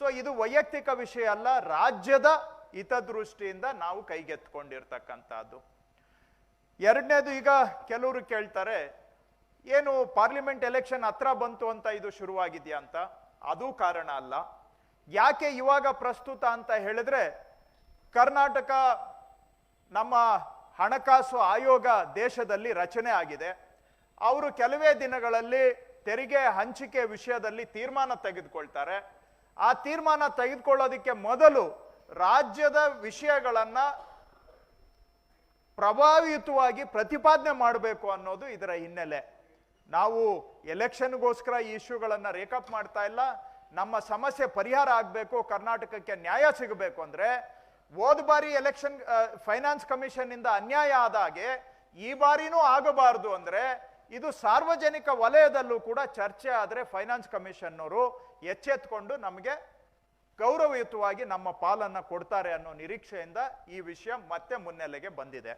So ಇದು ವೈಯಕ್ತಿಕ ವಿಷಯ ಅಲ್ಲ, ರಾಜ್ಯದ ಹಿತದೃಷ್ಟಿಯಿಂದ ನಾವು ಕೈಗೆತ್ಕೊಂಡಿರ್ತಕ್ಕಂಥದ್ದು ಎರಡನೇದು ಈಗ ಕೆಲವರು ಕೇಳ್ತಾರೆ, ಏನು ಪಾರ್ಲಿಮೆಂಟ್ ಎಲೆಕ್ಷನ್ ಹತ್ರ ಬಂತು ಅಂತ ಇದು ಶುರುವಾಗಿದೆಯಾ ಅಂತ? ಅದು ಕಾರಣ ಅಲ್ಲ. ಯಾಕೆ ಇವಾಗ ಪ್ರಸ್ತುತ ಅಂತ ಹೇಳಿದ್ರೆ, ಕರ್ನಾಟಕ ನಮ್ಮ ಹಣಕಾಸು ಆಯೋಗ ದೇಶದಲ್ಲಿ ರಚನೆ ಆಗಿದೆ. ಅವರು ಕೆಲವೇ ದಿನಗಳಲ್ಲಿ ತೆರಿಗೆ ಹಂಚಿಕೆ ವಿಷಯದಲ್ಲಿ ತೀರ್ಮಾನ ತೆಗೆದುಕೊಳ್ತಾರೆ. ಆ ತೀರ್ಮಾನ ತೆಗೆದುಕೊಳ್ಳೋದಕ್ಕೆ ಮೊದಲು ರಾಜ್ಯದ ವಿಷಯಗಳನ್ನ ಪ್ರಭಾವಿತವಾಗಿ ಪ್ರತಿಪಾದನೆ ಮಾಡಬೇಕು ಅನ್ನೋದು ಇದರ ಹಿನ್ನೆಲೆ. ನಾವು ಎಲೆಕ್ಷನ್ಗೋಸ್ಕರ ಈ ಇಶ್ಯೂಗಳನ್ನು ರೇಕಪ್ ಮಾಡ್ತಾ ಇಲ್ಲ. ನಮ್ಮ ಸಮಸ್ಯೆ ಪರಿಹಾರ ಆಗಬೇಕು, ಕರ್ನಾಟಕಕ್ಕೆ ನ್ಯಾಯ ಸಿಗಬೇಕು ಅಂದ್ರೆ ಹೋದ ಬಾರಿ ಎಲೆಕ್ಷನ್ ಫೈನಾನ್ಸ್ ಕಮಿಷನ್ನಿಂದ ಅನ್ಯಾಯ ಆದಾಗೆ ಈ ಬಾರಿನೂ ಆಗಬಾರದು ಅಂದ್ರೆ ಇದು ಸಾರ್ವಜನಿಕ ವಲಯದಲ್ಲೂ ಕೂಡ ಚರ್ಚೆ ಆದರೆ ಫೈನಾನ್ಸ್ ಕಮಿಷನ್ನವರು ಎಚ್ಚೆತ್ಕೊಂಡು ನಮಗೆ ಗೌರವಯುತವಾಗಿ ನಮ್ಮ ಪಾಲನ್ನ ಕೊಡ್ತಾರೆ ಅನ್ನೋ ನಿರೀಕ್ಷೆಯಿಂದ ಈ ವಿಷಯ ಮತ್ತೆ ಮುನ್ನೆಲೆಗೆ ಬಂದಿದೆ.